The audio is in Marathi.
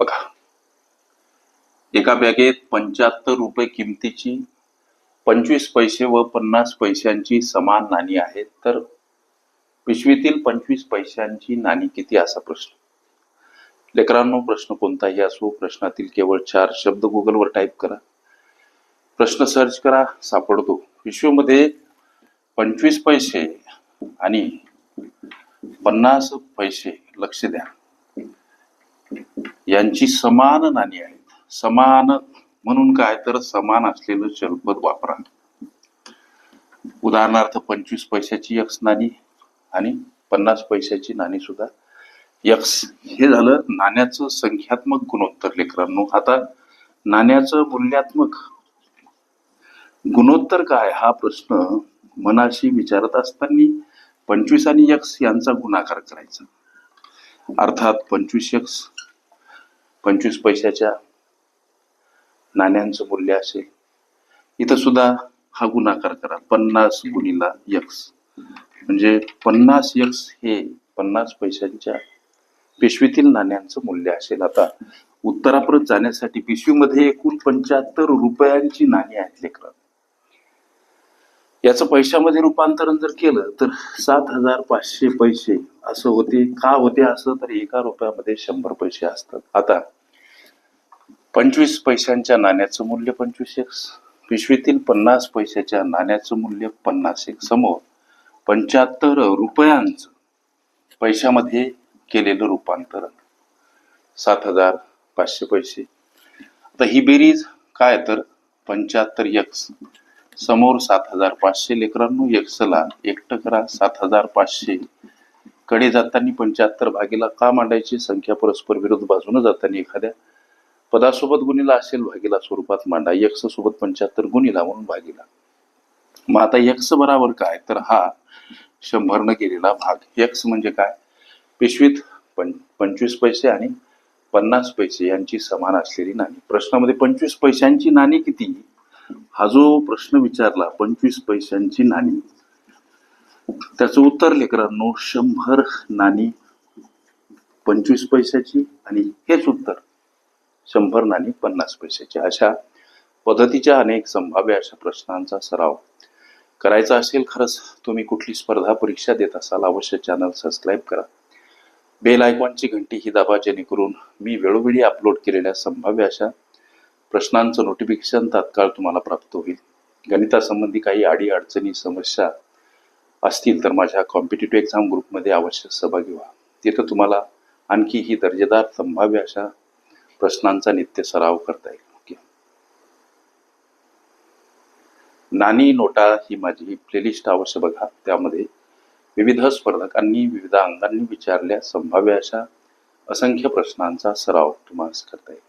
बघा. एका बॅगेत पंच्याहत्तर रुपये किमतीची पंचवीस पैसे व पन्नास पैशांची समान नाणी आहेत तर पिशवीतील पंचवीस पैशांची नाणी किती? असा प्रश्न. लेकरांनो प्रश्न कोणताही असो प्रश्नातील केवळ चार शब्द गुगलवर टाईप करा. प्रश्न सर्च करा सापडतो. पिशवीमध्ये पंचवीस पैसे आणि पन्नास पैसे लक्ष द्या. यांची समान नाणी आहेत. समान म्हणून काय तर समान असलेलं चलपद वापरा. उदाहरणार्थ पंचवीस पैशाची यक्स नाणी आणि पन्नास पैशाची नाणी सुद्धा यक्स हे झालं नाण्याचं संख्यात्मक गुणोत्तर लेकरांनो. आता नाण्याचं मूल्यात्मक गुणोत्तर काय? हा प्रश्न मनाशी विचारत असताना पंचवीस आणि यक्स यांचा गुणाकार करायचा. अर्थात पंचवीस यक्स पंचवीस पैशाच्या नाण्यांचं मूल्य असेल. इथं सुद्धा हा गुणाकार करा. पन्नास गुणिला यक्स म्हणजे पन्नास यक्स हे पन्नास पैशांच्या पिशवीतील नाण्यांचं मूल्य असेल. आता उत्तरापर्यंत जाण्यासाठी पिशवीमध्ये एकूण पंच्याहत्तर रुपयांची नाणी आहेत लेकरं. याचं पैशामध्ये रूपांतरण जर केलं तर सात हजार पाचशे पैसे असं होते का होते असं तर एका रुपयामध्ये शंभर पैसे असतात. आता पंचवीस पैशांच्या नाण्याचं मूल्य पंचवीस एक्स पिशवीतील पन्नास पैशाच्या नाण्याचं मूल्य पन्नास एक समोर पंच्याहत्तर रुपयांचं पैशामध्ये केलेलं रूपांतरण. सात हजार पाचशे पैसे. आता ही बेरीज काय तर? पंच्याहत्तर यक्स समोर सात हजार पाचशे लेकरांनो यक्सला एकटं करा सात हजार पाचशे. कडे जाताना पंच्याहत्तर भागीला का मांडायची? संख्या परस्पर विरुद्ध बाजूने जाताना एखाद्या पदासोबत गुणीला असेल भागीला स्वरूपात मांडा. यक्ष सोबत पंच्याहत्तर गुणीला म्हणून भागीला. मग आता यक्ष बराबर काय? तर हा शंभरनं गेलेला भाग. यक्ष म्हणजे काय? पिशवीत पं पंचवीस पैसे आणि पन्नास पैसे यांची समान असलेली नाणी. प्रश्नामध्ये पंचवीस पैशांची नाणी किती? हा जो प्रश्न विचारला पंचवीस पैशांची नाणी. त्याचं उत्तर लेकरांनो शंभर नाणी पंचवीस पैशाची आणि हेच उत्तर. शंभर नाणी पन्नास पैशाची. अशा पद्धतीच्या अनेक संभाव्य अशा प्रश्नांचा सराव करायचा असेल खरंच तुम्ही कुठली स्पर्धा परीक्षा देत असाल अवश्य चॅनल सबस्क्राईब करा. बेल आयकॉनची घंटी ही दाबा जेणेकरून मी वेळोवेळी अपलोड केलेल्या संभाव्य अशा प्रश्नांचं नोटिफिकेशन तात्काळ तुम्हाला प्राप्त होईल. गणितासंबंधी काही आडी अडचणी समस्या असतील तर माझ्या कॉम्पिटेटिव्ह एक्झाम ग्रुपमध्ये अवश्य सहभागी व्हा. तिथं तुम्हाला आणखी ही दर्जेदार संभाव्य अशा प्रश्नांचा नित्य सराव करता येईल. नाणी नोटा ही माझी प्लेलिस्ट अवश्य बघा. त्यामध्ये विविध स्पर्धकांनी विविध अंगांनी विचारल्या संभाव्य अशा असंख्य प्रश्नांचा सराव तुम्हाला करता येईल.